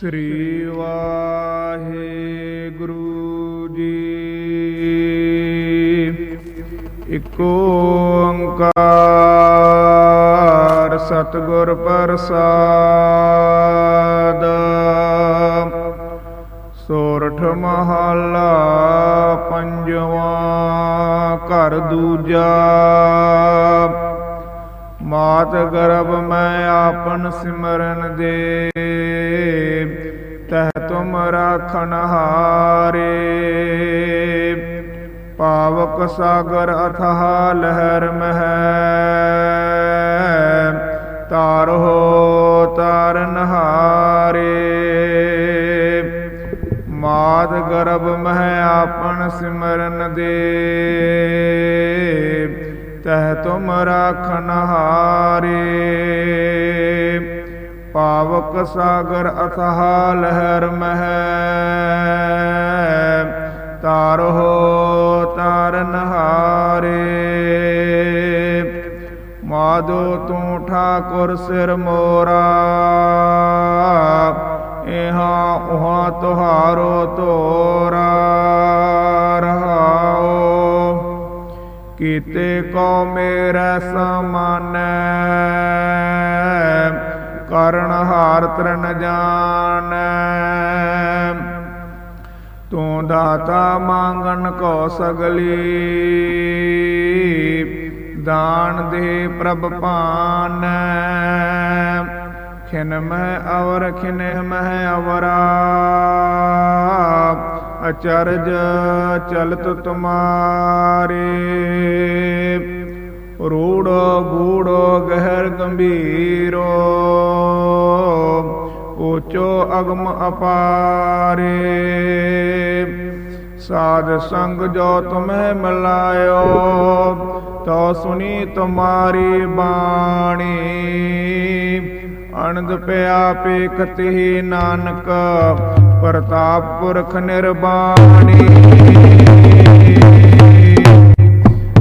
ਸ੍ਰੀ ਵਾਹਿਗੁਰੂ ਜੀ। ਇਕ ਓੰਕਾਰ ਸਤਿਗੁਰ ਪ੍ਰਸਾਦ। ਸੋਰਠ ਮਹਲਾ ਪੰਜਵਾਂ ਘਰ ਦੂਜਾ। ਮਾਤ ਗਰਭ ਮੈਂ ਆਪਨ ਸਿਮਰਨ ਦੇ। ਤਹ ਤੁਮ ਰਾਖਣ ਹਾਰੇ ਪਾਵਕ ਸਾਗਰ ਅਥਾਹ ਲਹਿਰ ਮਹਿ। ਤਾਰੋ ਤਾਰਨ ਹਾਰੇ। ਮਾਦ ਗਰਭ ਮਹਿ ਆਪਨ ਸਿਮਰਨ ਦੇ। ਤਹ ਤੁਮ ਰਾਖਨ ਹਾਰੇ ਪਾਵਕ ਸਾਗਰ ਅਥਾਹ ਲਹਿਰ ਮਹਿ। ਤਾਰੋ ਤਾਰਨ ਹਾਰੇ ਮਾਦੋ ਤੂੰ ਠਾਕੁਰ ਸਿਰ ਮੋਰਾ। ਇਹਾ ਉਹਾ ਤੁਹਾਰੋ ਤੋਰਾ। ਰਹਾਓ ਕੀਤੇ ਕੋ ਮੇਰਾ ਸਮਾਨੈ। ਕਰਨ ਹਾਰ ਤਰਨ ਜਾਣ। ਤੂੰ ਦਾਤਾ ਮੰਗਣ ਕੋ ਸਗਲੀ, ਦਾਨ ਦੇ ਪ੍ਰਭ ਪਾਨੈ ਖਿਨ ਮਹਿ ਅਵਰ ਖਿਨਹਿ ਮਹਿ ਅਵਰਾ ਅਚਰਜ ਚਲਤ ਤੁਮਾਰੇ। ਰੂੜੋ ਗੂੜੋ ਗਹਿਰ ਗੰਭੀਰੋ ਅਗਮ ਅਪਾਰੇ। ਸਾਧ ਸੰਗ ਜੋ ਤੁਮਹਿ ਮਿਲਾਇਓ ਤੋ ਸੁਣੀ ਤੁਮਾਰੀ ਬਾਣੀ। ਅਨੰਦ ਪਿਆ ਪੇਖਤੀ ਨਾਨਕ, ਪ੍ਰਤਾਪ ਪੁਰਖ ਨਿਰਬਾਣੀ।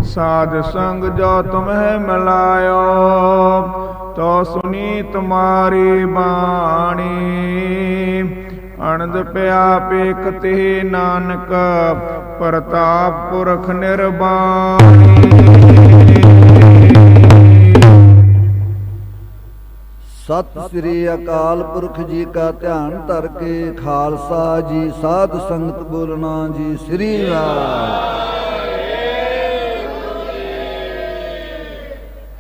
ਸਾਧ ਸੰਗ ਜੋ ਤੁਮਹਿ ਮਿਲਾਇਓ ਤੋ ਸੁਣੀ ਤੁਮਾਰੀ ਬਾਣੀ। ਅਨੰਦ ਪਿਆ ਪੇਖਤੇ ਨਾਨਕ, ਪ੍ਰਤਾਪ ਪੁਰਖ ਨਿਰਬਾਣੀ। ਸਤਿ ਸ੍ਰੀ ਅਕਾਲ ਪੁਰਖ ਜੀ ਕਾ ਧਿਆਨ ਧਰ ਕੇ, ਖਾਲਸਾ ਜੀ, ਸਾਧ ਸੰਗਤ ਬੋਲਣਾ ਜੀ, ਸ੍ਰੀ ਰਾਮ।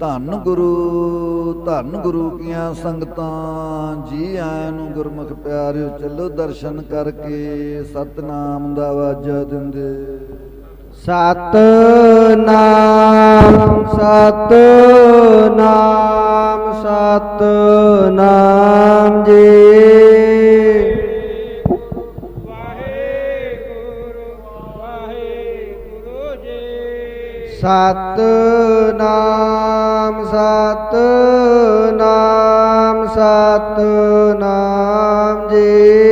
ਧੰਨ ਗੁਰੂ ਧੰਨ ਗੁਰੂ ਕੀਆਂ ਸੰਗਤਾਂ, ਜੀ ਆਇਆਂ ਨੂੰ ਗੁਰਮੁਖ ਪਿਆਰਿਓ ਚੱਲੋ ਦਰਸ਼ਨ ਕਰਕੇ ਸਤਨਾਮ ਦਾ ਵਾਜਾ ਦਿੰਦੇ। ਸਤ ਨਾਮ ਸਤ ਨਾਮ ਸਤ ਨਾਮ ਜੀ। ਸਤ ਨਾਮ ਸਤ ਨਾਮ ਸਤ ਨਾਮ ਜੀ।